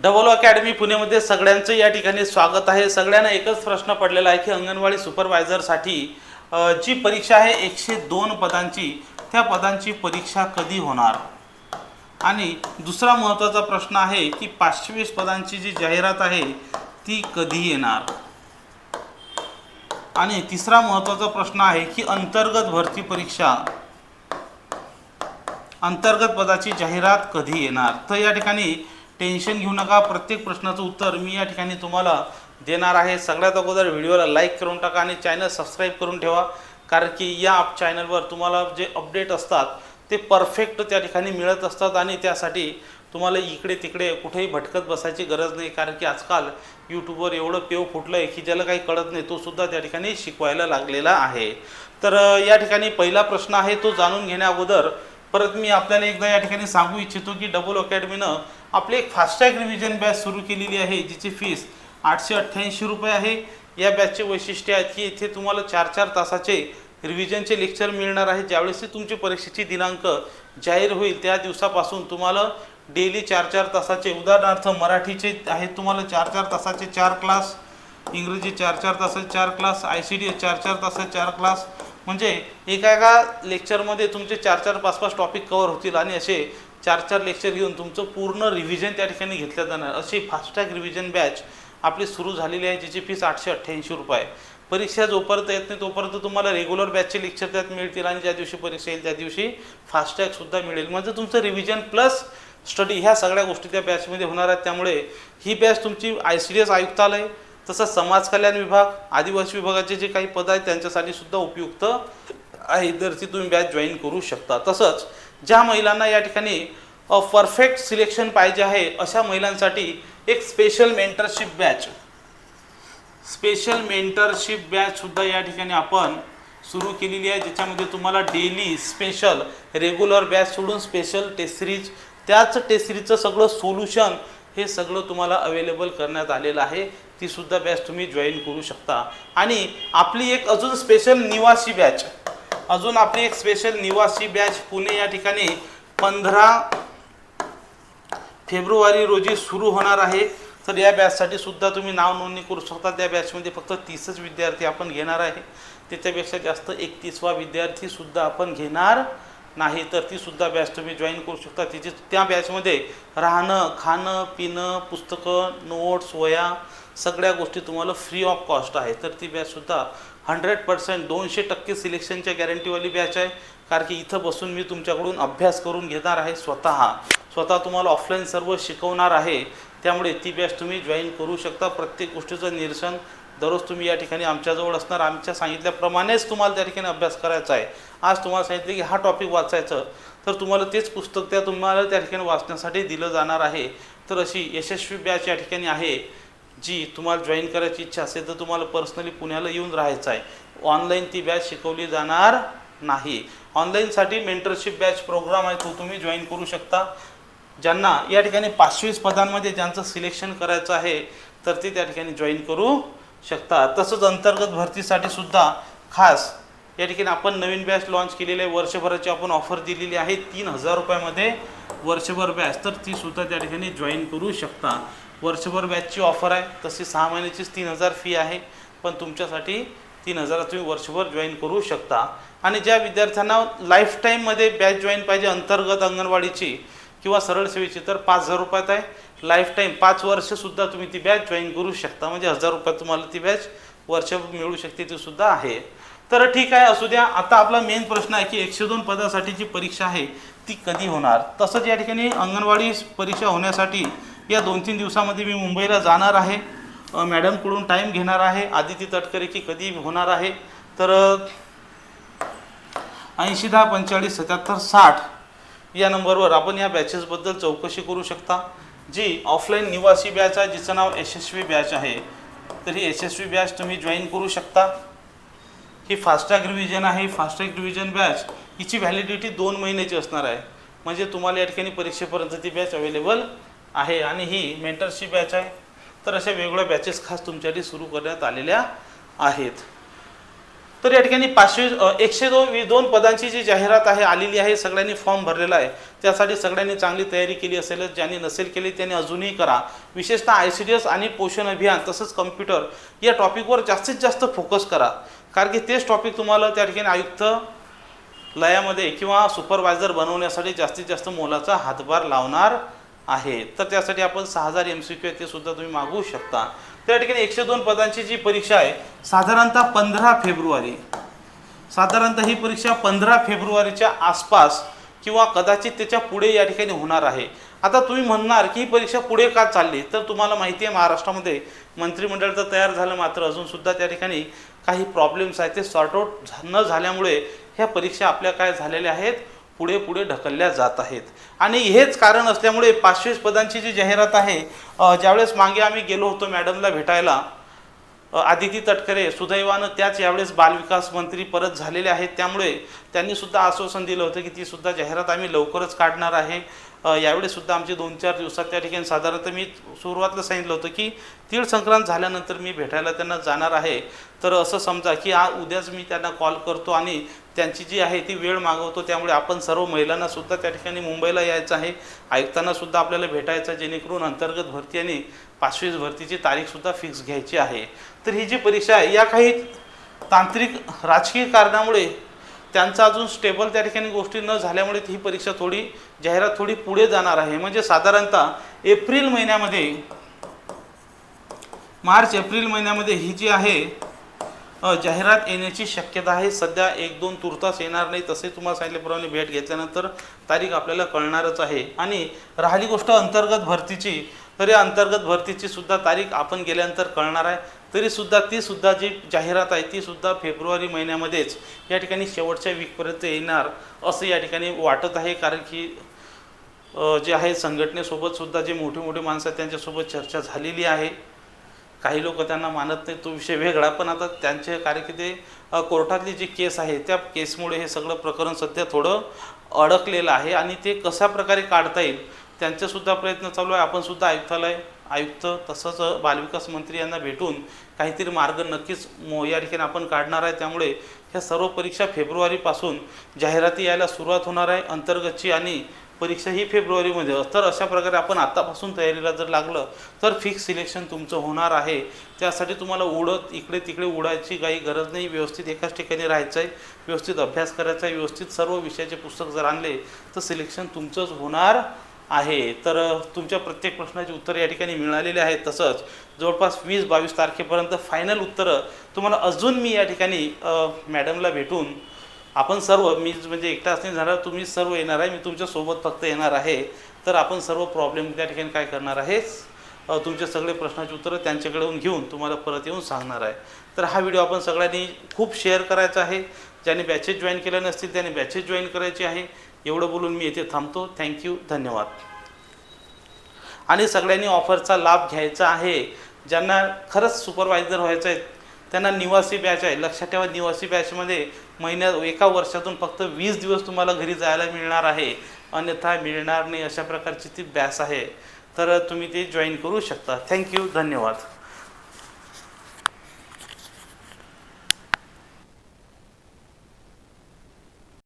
Double academy पुणेमध्ये सगळ्यांचं या ठिकाणी स्वागत आहे. सगळ्यांना एकच प्रश्न पडलेला आहे की अंगणवाडी सुपरवायझरसाठी जी परीक्षा आहे एकशे दोन पदांची त्या पदांची परीक्षा कधी होणार? आणि दुसरा महत्त्वाचा प्रश्न आहे की पाचशे वीस पदांची जी जाहिरात आहे ती कधी येणार? आणि तिसरा महत्त्वाचा प्रश्न आहे की अंतर्गत भरती परीक्षा अंतर्गत पदाची जाहिरात कधी येणार? तर या ठिकाणी टेन्शन घेऊ नका. प्रत्येक प्रश्नाचं उत्तर मी या ठिकाणी तुम्हाला देणार आहे. सगळ्यात अगोदर व्हिडिओला लाईक करून टाका आणि चॅनल सबस्क्राईब करून ठेवा. कारण की या चॅनलवर तुम्हाला जे अपडेट असतात ते परफेक्ट त्या ठिकाणी मिळत असतात आणि त्यासाठी तुम्हाला इकडे तिकडे कुठेही भटकत बसायची गरज नाही. कारण की आजकाल यूट्यूबवर एवढं पेव फुटलं आहे की ज्याला काही कळत नाही तो सुद्धा त्या ठिकाणी शिकवायला लागलेला आहे. तर या ठिकाणी पहिला प्रश्न आहे तो जाणून घेण्या अगोदर परत मी आपल्याला एकदा या ठिकाणी सांगू इच्छितो की डबल अकॅडमीनं आपली एक फास्टॅग रिव्हिजन बॅच सुरू केलेली आहे जिची फीस आठशे अठ्ठ्याऐंशी रुपये आहे. या बॅचचे वैशिष्ट्य आहेत की इथे तुम्हाला चार चार तासाचे रिव्हिजनचे लेक्चर मिळणार आहे. ज्यावेळेस तुमची परीक्षेची दिनांक जाहीर होईल त्या दिवसापासून तुम्हाला डेली चार चार तासाचे उदाहरणार्थ मराठीचे आहेत तुम्हाला चार चार तासाचे चार क्लास इंग्रजी चार चार तासाचे चार क्लास आय सी डी चार चार तासाचे चार क्लास म्हणजे एका एका लेक्चरमध्ये तुमचे चार चार पाच पाच टॉपिक कवर होतील आणि असे चार चार लेक्चर घेऊन तुमचं पूर्ण रिव्हिजन त्या ठिकाणी घेतलं जाणार. अशी फास्टॅग रिव्हिजन बॅच आपली सुरू झालेली आहे जिची फीस आठशे अठ्ठ्याऐंशी रुपये. आहे. परीक्षा जोपर्यंत येत नाही तोपर्यंत तुम्हाला रेग्युलर बॅचचे लेक्चर त्यात मिळतील आणि ज्या दिवशी परीक्षा येईल त्या दिवशी फास्टॅगसुद्धा मिळेल. म्हणजे तुमचं रिव्हिजन प्लस स्टडी ह्या सगळ्या गोष्टी त्या बॅचमध्ये होणार आहेत. त्यामुळे ही बॅच तुमची आय सी डी एस आयुक्तालय तसंच समाज कल्याण विभाग आदिवासी विभागाचे जे काही पद आहेत त्यांच्यासाठी सुद्धा उपयुक्त आहे तर ती तुम्ही बॅच जॉईन करू शकता. तसंच ज्या महिलांना या ठिकाणी परफेक्ट सिलेक्शन पाहिजे आहे अशा महिलांसाठी एक special mentorship batch special mentorship बॅचसुद्धा या ठिकाणी आपण सुरू केलेली आहे ज्याच्यामध्ये तुम्हाला डेली स्पेशल रेग्युलर बॅच सोडून स्पेशल टेस्ट सिरीज त्याच टेस्ट सिरीजचं सगळं सोल्युशन हे सगळं तुम्हाला अवेलेबल करण्यात आलेलं आहे. ती सुद्धा बॅच तुम्ही जॉईन करू शकता. आणि आपली एक अजून स्पेशल निवासी बॅच अजून आपली एक स्पेशल निवासी बॅच पुणे या ठिकाणी पंधरा फेब्रुवारी रोजी सुरू होणार आहे. तर या बॅचसाठी सुद्धा तुम्ही नाव नोंदणी करू शकता. त्या बॅचमध्ये फक्त तीसच विद्यार्थी आपण घेणार आहे. त्याच्यापेक्षा जास्त एकतीसवा विद्यार्थीसुद्धा आपण घेणार नाही. तर तीसुद्धा बॅच तुम्ही जॉईन करू शकता. तिची त्या बॅचमध्ये राहणं खाणं पिणं पुस्तकं नोट्स वया सगळ्या गोष्टी तुम्हाला फ्री ऑफ कॉस्ट आहे. तर ती बॅचसुद्धा हंड्रेड पर्सेंट दोनशे टक्के सिलेक्शनच्या गॅरंटीवाली बॅच आहे. कारण की इथं बसून मी तुमच्याकडून अभ्यास करून घेणार आहे स्वतः. स्वतः तुम्हाला ऑफलाईन सर्व शिकवणार आहे. त्यामुळे ती बॅच तुम्ही जॉईन करू शकता. प्रत्येक गोष्टीचं निरसन दररोज तुम्ही या ठिकाणी आमच्याजवळ असणार. आमच्या सांगितल्याप्रमाणेच तुम्हाला त्या ठिकाणी अभ्यास करायचा आहे. आज तुम्हाला सांगितलं की हा टॉपिक वाचायचं. तर तुम्हाला तेच पुस्तक त्या तुम्हाला त्या ठिकाणी वाचण्यासाठी दिलं जाणार आहे. तर अशी यशस्वी बॅच या ठिकाणी आहे. जी तुम्हाला जॉईन करायची इच्छा असेल तर तुम्हाला पर्सनली पुण्याला येऊन राहायचं आहे. ऑनलाईन ती बॅच शिकवली जाणार नाही. ऑनलाईनसाठी मेंटरशिप बॅच प्रोग्राम आहे तो तुम्ही जॉईन करू शकता. ज्यांना या ठिकाणी पाचवीस पदांमध्ये ज्यांचं सिलेक्शन करायचं आहे तर ते त्या ठिकाणी जॉईन करू शकता. तसंच अंतर्गत भरतीसाठी सुद्धा खास या ठिकाणी आपण नवीन बॅच लॉन्च केलेली आहे. वर्षभराची आपण ऑफर दिलेली आहे. तीन हजार रुपयामध्ये वर्षभर बॅच तर ती सुद्धा त्या ठिकाणी जॉईन करू शकता. वर्षभर बॅचची ऑफर आहे. तशी सहा महिन्याचीच तीन हजार फी आहे. पण तुमच्यासाठी तीन हजारात तुम्ही वर्षभर जॉईन करू शकता. आणि ज्या विद्यार्थ्यांना लाईफ टाईममध्ये बॅच जॉईन पाहिजे अंतर्गत अंगणवाडीची किंवा सरळ सेवेची तर पाच हजार रुपयात आहे. लाईफ टाईम पाच वर्षसुद्धा तुम्ही ती बॅच जॉईन करू शकता. म्हणजे हजार रुपयात तुम्हाला ती बॅच वर्ष मिळू शकते ती सुद्धा आहे. तर ठीक आहे असू द्या. आता आपला मेन प्रश्न आहे की एकशे दोन पदासाठी जी परीक्षा आहे ती कधी होणार? तसंच या ठिकाणी अंगणवाडी परीक्षा होण्यासाठी या दोन तीन दिवसामध्ये मी मुंबईला जाणार आहे. मॅडमकडून टाईम घेणार आहे. आदिती तटकरे की कधी होणार आहे? तर ऐंशी दहा पंचेचाळीस सत्याहत्तर साठ या नंबरवर आपण या बॅचेसबद्दल चौकशी करू शकता. जी ऑफलाईन निवासी बॅच आहे जिचं नाव यशस्वी बॅच आहे. तर ही यशस्वी बॅच तुम्ही जॉईन करू शकता. ही फास्टॅग रिव्हिजन आहे. फास्टॅग रिव्हिजन बॅच हिची व्हॅलिडिटी दोन महिन्याची असणार आहे. म्हणजे तुम्हाला या ठिकाणी परीक्षेपर्यंत ती बॅच अवेलेबल आहे आणि ही मेंटरशिप बॅच आहे. तर अशा वेगवेगळ्या बॅचेस खास तुमच्यासाठी सुरू करण्यात आलेल्या आहेत. तर या ठिकाणी पाचशे एकशे दोन वी- दोन पदांची जी जाहिरात आहे आलेली आहे सगळ्यांनी फॉर्म भरलेला आहे. त्यासाठी सगळ्यांनी चांगली तयारी केली असेलच ज्यांनी नसेल केली त्यांनी अजूनही करा. विशेषतः आय सी डी एस आणि पोषण अभियान तसंच कम्प्युटर या टॉपिकवर जास्तीत जास्त फोकस करा. कारण की तेच टॉपिक तुम्हाला त्या ठिकाणी आयुक्त लयामध्ये किंवा सुपरवायझर बनवण्यासाठी जास्तीत जास्त मोलाचा हातभार लावणार आहे. तर त्यासाठी आपण सहा हजार एम सी क्यू आहे ते सुद्धा तुम्ही मागवू शकता. त्या ठिकाणी एकशे दोन पदांची जी परीक्षा आहे साधारणतः पंधरा फेब्रुवारी साधारणतः ही परीक्षा पंधरा फेब्रुवारीच्या आसपास किंवा कदाचित त्याच्या पुढे या ठिकाणी होणार आहे. आता तुम्ही म्हणणार की ही परीक्षा पुढे का चालली? तर तुम्हाला माहिती आहे महाराष्ट्रामध्ये मंत्रिमंडळ तर तयार झालं मात्र अजूनसुद्धा त्या ठिकाणी काही प्रॉब्लेम्स आहेत ते सॉर्ट आऊट न झाल्यामुळे ह्या परीक्षा आपल्या काय झालेल्या आहेत? पुढे पुढे ढकलल्या जात आहेत. आणि हेच कारण असल्यामुळे पाचशे पदांची जी जाहिरात आहे ज्यावेळेस मागे आम्ही गेलो होतो मॅडमला भेटायला आदिती तटकरे सुदैवानं त्याच यावेळेस बालविकास मंत्री परत झालेले आहेत. त्यामुळे त्यांनी सुद्धा आश्वासन दिलं होतं की ती सुद्धा जाहिरात आम्ही लवकरच काढणार आहे. यावेळीसुद्धा आमचे दोन चार दिवसात त्या ठिकाणी साधारणतः मी सुरुवातीला सांगितलं होतं की तीळ संक्रांत झाल्यानंतर मी भेटायला त्यांना जाणार आहे. तर असं समजा की आ उद्याच मी त्यांना कॉल करतो आणि त्यांची जी आहे ती वेळ मागवतो त्यामुळे आपण सर्व महिलांनासुद्धा त्या ठिकाणी मुंबईला यायचं आहे. ऐकतानासुद्धा आपल्याला भेटायचं जेणेकरून अंतर्गत भरती आणि पाचवीस भरतीची तारीखसुद्धा फिक्स घ्यायची आहे. तर ही जी परीक्षा आहे या काही तांत्रिक राजकीय कारणामुळे त्यांचा अजून स्टेबल त्या ठिकाणी गोष्टी न झाल्यामुळे ही परीक्षा थोडी जाहिरात थोडी पुढे जाणार आहे. म्हणजे साधारणतः एप्रिल महिन्यामध्ये मार्च एप्रिल महिन्यामध्ये ही जी आहे जाहिरात येण्याची शक्यता आहे. सध्या एक दोन तुर्तास येणार नाही तसे तुम्हाला सांगितल्याप्रमाणे भेट घेतल्यानंतर तारीख आपल्याला कळणारच आहे. आणि राहिली गोष्ट अंतर्गत भरतीची तर या अंतर्गत भरतीची सुद्धा तारीख आपण गेल्यानंतर कळणार आहे. तरीसुद्धा तीसुद्धा ती सुद्धा जी जाहिरात आहे ती सुद्धा फेब्रुवारी महिन्यामध्येच या ठिकाणी शेवटच्या वीकपर्यंत येणार असं या ठिकाणी वाटत आहे. कारण की जे आहे संघटनेसोबतसुद्धा जे मोठे मोठे माणसं आहेत त्यांच्यासोबत चर्चा झालेली आहे. काही लोक त्यांना मानत नाही तो विषय वेगळा. पण आता त्यांचे कारण कोर्टातली जी केस आहे त्या केसमुळे हे सगळं प्रकरण सध्या थोडं अडकलेलं आहे. आणि ते कशा प्रकारे काढता येईल त्यांचेसुद्धा प्रयत्न चालू आहे. आपण सुद्धा आयुक्तालय आयुक्त तसंच बालविकास मंत्री यांना भेटून काहीतरी मार्ग नक्कीच मो या ठिकाणी आपण काढणार आहे. त्यामुळे ह्या सर्व परीक्षा फेब्रुवारीपासून जाहिराती यायला सुरुवात होणार आहे. अंतर्गतची आणि परीक्षा ही फेब्रुवारीमध्ये. तर अशा प्रकारे आपण आत्तापासून तयारीला जर लागलं तर फिक्स सिलेक्शन तुमचं होणार आहे. त्यासाठी तुम्हाला उडत इकडे तिकडे उडायची काही गरज नाही. व्यवस्थित एकाच ठिकाणी राहायचं आहे व्यवस्थित अभ्यास करायचा आहे व्यवस्थित सर्व विषयाचे पुस्तक जर आणले तर सिलेक्शन तुमचंच होणार. आहे तर तुमच्या प्रत्येक प्रश्नाची उत्तरं या ठिकाणी मिळालेली आहेत. तसंच जवळपास वीस बावीस तारखेपर्यंत फायनल उत्तरं तुम्हाला अजून मी या ठिकाणी मॅडमला भेटून आपण सर्व मी म्हणजे एकटाच नाही झाला तुम्ही सर्व येणार आहे मी तुमच्यासोबत फक्त येणार आहे. तर आपण सर्व प्रॉब्लेम त्या ठिकाणी काय करणार आहेच तुमचे सगळे प्रश्नाची उत्तरं त्यांच्याकडून घेऊन तुम्हाला परत येऊन सांगणार आहे. तर हा व्हिडिओ आपण सगळ्यांनी खूप शेअर करायचा आहे. ज्यांनी बॅचेस जॉईन केल्या नसतील त्यांनी बॅचेस जॉईन करायची आहे. एवढं बोलून मी येथे थांबतो. थँक्यू धन्यवाद. आणि सगळ्यांनी ऑफरचा लाभ घ्यायचा आहे. ज्यांना खरंच सुपरवायझर व्हायचं आहे त्यांना निवासी बॅच आहे. लक्षात ठेवा निवासी बॅचमध्ये महिन्यात एका वर्षातून फक्त वीस दिवस तुम्हाला घरी जायला मिळणार आहे. अन्यथा मिळणार नाही अशा प्रकारची ती बॅच आहे. तर तुम्ही ते जॉईन करू शकता. थँक्यू धन्यवाद.